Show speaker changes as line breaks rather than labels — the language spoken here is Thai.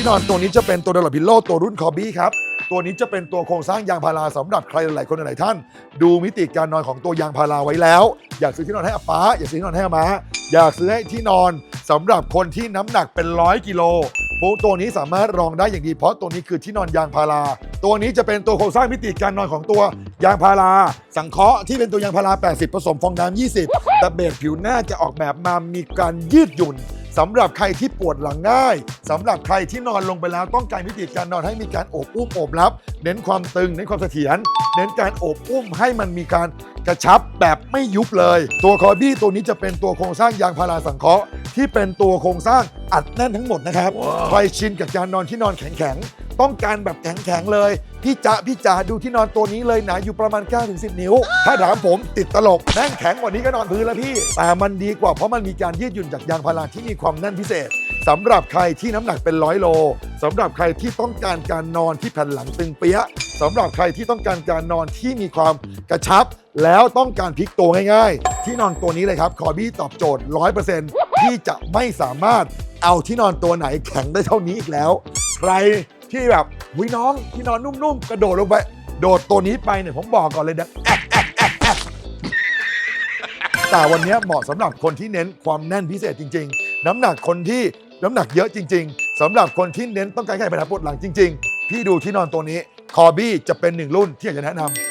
ที่นอนตัวนี้จะเป็นตัวเดลพิโลตัวรุ่นคอบี้ครับ ตัวนี้จะเป็นตัวโครงสร้างยางพาราสำหรับใครหลายๆคนหลายๆท่าน ดูมิติการนอนของตัวยางพาราไว้แล้ว อยากซื้อที่นอนให้อาป้าอยากซื้อที่นอนให้อาม้าอยากซื้อให้ที่นอนสำหรับคนที่น้ำหนักเป็นร้อยกิโลพวกตัวนี้สามารถรองได้อย่างดีเพราะตัวนี้คือที่นอนยางพารา ตัวนี้จะเป็นตัวโครงสร้างมิติการนอนของตัวยางพารา สังเคราะห์ที่เป็นตัวยางพารา 80 ผสมฟองน้ำ20 แต่เบสผิวหน้าจะออกแบบมามีการยืดหยุ่น สำหรับใครที่ปวดหลังง่ายสำหรับใครที่นอนลงไปแล้วต้องการวิธีการนอนให้มีการโอบอุ้มโอบรับ เน้นความตึงเน้นความเสถียรเน้นการโอบอุ้มให้มันมีการ กระชับแบบไม่ยุบเลย ตัวคอบี้ตัวนี้จะเป็นตัวโครงสร้างยางพาราสังเคราะห์ที่เป็นตัวโครงสร้างอัดแน่นทั้งหมดนะครับใครชินกับการนอนที่นอนแข็งๆ ต้องการแบบแข็งๆเลย พี่จ๊ะพี่จ๋าดูที่นอนตัวนี้เลยหนาอยู่ประมาณ 9-10 นิ้ว ถ้าถามผมติดตลกแม่งแข็งกว่านี้ก็นอนพื้นแล้วพี่ แต่มันดีกว่าเพราะมันมีการยืดหยุ่นจากยางพาราที่มีความแน่นพิเศษสำหรับใครที่น้ำหนักเป็นร้อยโล สำหรับใครที่ต้องการการนอนที่แผ่นหลังตึงเปี้ยะสำหรับใครที่ต้องการการนอนที่มีความกระชับ แล้วต้องการพลิกตัวง่ายๆ ที่นอนตัวนี้เลยครับคอบี้ตอบโจทย์ 100%ที่จะไม่สามารถเอาที่นอนตัวไหนแข็งได้เท่านี้อีกแล้ว ใครที่แบบหุยน้องที่นอนนุ่มๆ กระโดดลงไป โดดตัวนี้ไปเนี่ยผมบอกก่อนเลยนะแอะแอะแอะแอะแต่วันนี้เหมาะสำหรับคนที่เน้นความแน่นพิเศษจริง ๆ น้ำหนักคนที่น้ำหนักเยอะจริง ๆ สำหรับคนที่เน้นต้องการแก้ปัญหาปวดหลังจริง ๆ พี่ดูที่นอนตัวนี้คอบี้จะเป็นหนึ่งรุ่นที่อยากจะแนะนำ